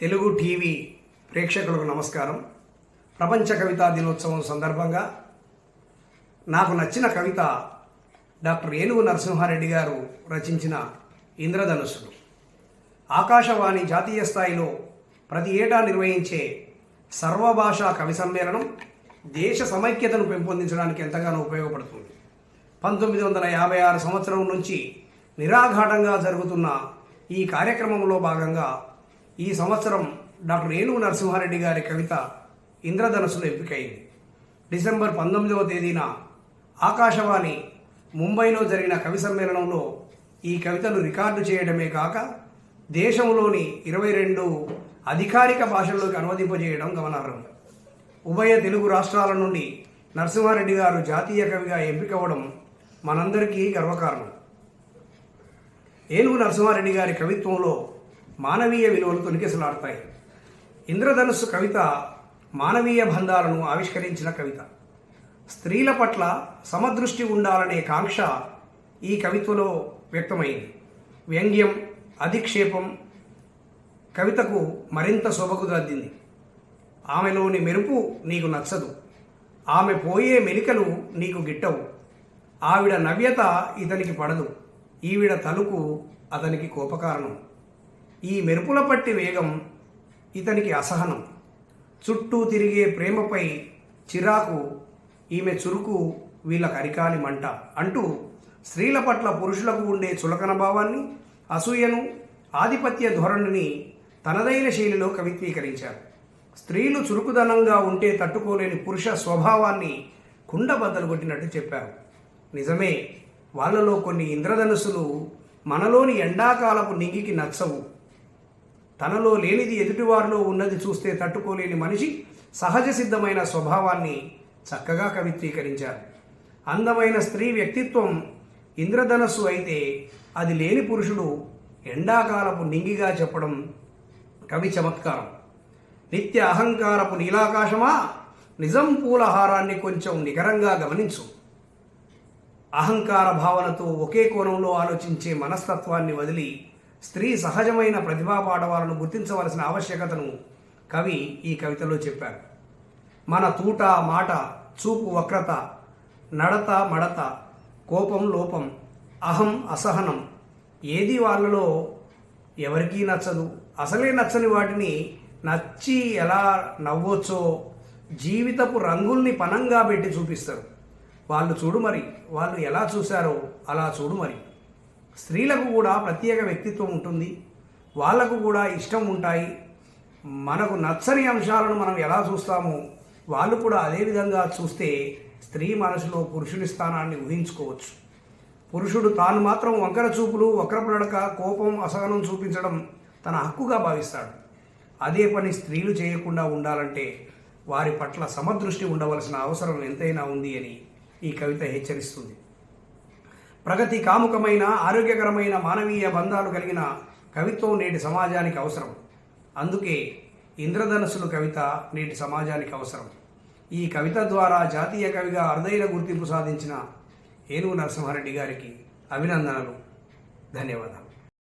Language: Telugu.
తెలుగు టీవీ ప్రేక్షకులకు నమస్కారం. ప్రపంచ కవితా దినోత్సవం సందర్భంగా నాకు నచ్చిన కవిత డాక్టర్ ఏనుగు నరసింహారెడ్డి గారు రచించిన ఇంద్రధనుసుడు ఆకాశవాణి జాతీయ స్థాయిలో ప్రతి ఏటా నిర్వహించే సర్వభాషా కవి సమ్మేళనం దేశ సమైక్యతను పెంపొందించడానికి ఎంతగానో ఉపయోగపడుతుంది. పంతొమ్మిది వందల యాభై ఆరు సంవత్సరం నుంచి నిరాఘాటంగా జరుగుతున్న ఈ కార్యక్రమంలో భాగంగా ఈ సంవత్సరం డాక్టర్ ఏనుగు నరసింహారెడ్డి గారి కవిత ఇంద్రధనుసులు ఎంపికైంది. డిసెంబర్ పంతొమ్మిదవ తేదీన ఆకాశవాణి ముంబైలో జరిగిన కవి సమ్మేళనంలో ఈ కవితను రికార్డు చేయడమే కాక దేశంలోని ఇరవై రెండు అధికారిక భాషల్లోకి అనువదింపజేయడం గమనార్హం. ఉభయ తెలుగు రాష్ట్రాల నుండి నరసింహారెడ్డి గారు జాతీయ కవిగా ఎంపికవ్వడం మనందరికీ గర్వకారణం. ఏనుగు నరసింహారెడ్డి గారి కవిత్వంలో మానవీయ విలువలు తొలికెసలాడతాయి ఇంద్రధనుస్సు కవిత మానవీయ బంధాలను ఆవిష్కరించిన కవిత. స్త్రీల పట్ల సమదృష్టి ఉండాలనే కాంక్ష ఈ కవిత్వలో వ్యక్తమైంది. వ్యంగ్యం అధిక్షేపం కవితకు మరింత శోభకు దద్దింది ఆమెలోని మెరుపు నీకు నచ్చదు. ఆమె పోయే మెలికలు నీకు గిట్టవు. ఆవిడ నవ్యత ఇతనికి పడదు. ఈవిడ తలుపు అతనికి కోపకారణం. ఈ మెరుపుల పట్టి వేగం ఇతనికి అసహనం. చుట్టూ తిరిగే ప్రేమపై చిరాకు ఈమె చురుకు వీళ్ళ కరికాలి మంట అంటూ స్త్రీల పట్ల పురుషులకు ఉండే చులకన భావాన్ని అసూయను ఆధిపత్య ధోరణిని తనదైన శైలిలో కవిత్వీకరించారు. స్త్రీలు చురుకుదనంగా ఉంటే తట్టుకోలేని పురుష స్వభావాన్ని కుండబద్దలు కొట్టినట్టు చెప్పారు. నిజమే వాళ్ళలో కొన్ని ఇంద్రధనుస్సులు మనలోని ఎండాకాలపు నింగికి నచ్చవు తనలో లేనిది ఎదుటివారిలో ఉన్నది చూస్తే తట్టుకోలేని మనిషి సహజ సిద్ధమైన స్వభావాన్ని చక్కగా కవిత్రీకరించారు. అందమైన స్త్రీ వ్యక్తిత్వం ఇంద్రధనస్సు అయితే అది లేని పురుషుడు ఎండాకాలపు నింగిగా చెప్పడం కవి చమత్కారం. నిత్య అహంకారపు నీలాకాశమా? నిజం పూలహారాన్ని కొంచెం నికరంగా గమనించు. అహంకార భావనతో ఒకే కోణంలో ఆలోచించే మనస్తత్వాన్ని వదిలి స్త్రీ సహజమైన ప్రతిభా పాఠవాలను గుర్తించవలసిన ఆవశ్యకతను కవి ఈ కవితలో చెప్పారు. మన తూట మాట చూపు వక్రత నడత మడత కోపం లోపం అహం అసహనం ఏది వాళ్ళలో ఎవరికీ నచ్చదు. అసలే నచ్చని వాటిని నచ్చి ఎలా నవ్వొచ్చో జీవితపు రంగుల్ని పనంగా పెట్టి చూపిస్తారు. వాళ్ళు చూడు మరి వాళ్ళు ఎలా చూశారో అలా చూడు మరి. స్త్రీలకు కూడా ప్రత్యేక వ్యక్తిత్వం ఉంటుంది. వాళ్ళకు కూడా ఇష్టం ఉంటాయి. మనకు నచ్చని అంశాలను మనం ఎలా చూస్తామో వాళ్ళు కూడా అదే విధంగా చూస్తే స్త్రీ మనసులో పురుషుని స్థానాన్ని ఊహించుకోవచ్చు. పురుషుడు తాను మాత్రం వంకర చూపులు వక్రపడక కోపం అసహనం చూపించడం తన హక్కుగా భావిస్తాడు. అదే పని స్త్రీలు చేయకుండా ఉండాలంటే వారి పట్ల సమదృష్టి ఉండవలసిన అవసరం ఎంతైనా ఉంది అని ఈ కవిత హెచ్చరిస్తుంది. ప్రగతి కాముకమైన ఆరోగ్యకరమైన మానవీయ బంధాలు కలిగిన కవిత్వం నేటి సమాజానికి అవసరం. అందుకే ఇంద్రధనస్సులు కవిత నేటి సమాజానికి అవసరం. ఈ కవిత ద్వారా జాతీయ కవిగా అరుదైన గుర్తింపు సాధించిన ఏనుగు నరసింహారెడ్డి గారికి అభినందనలు. ధన్యవాదాలు.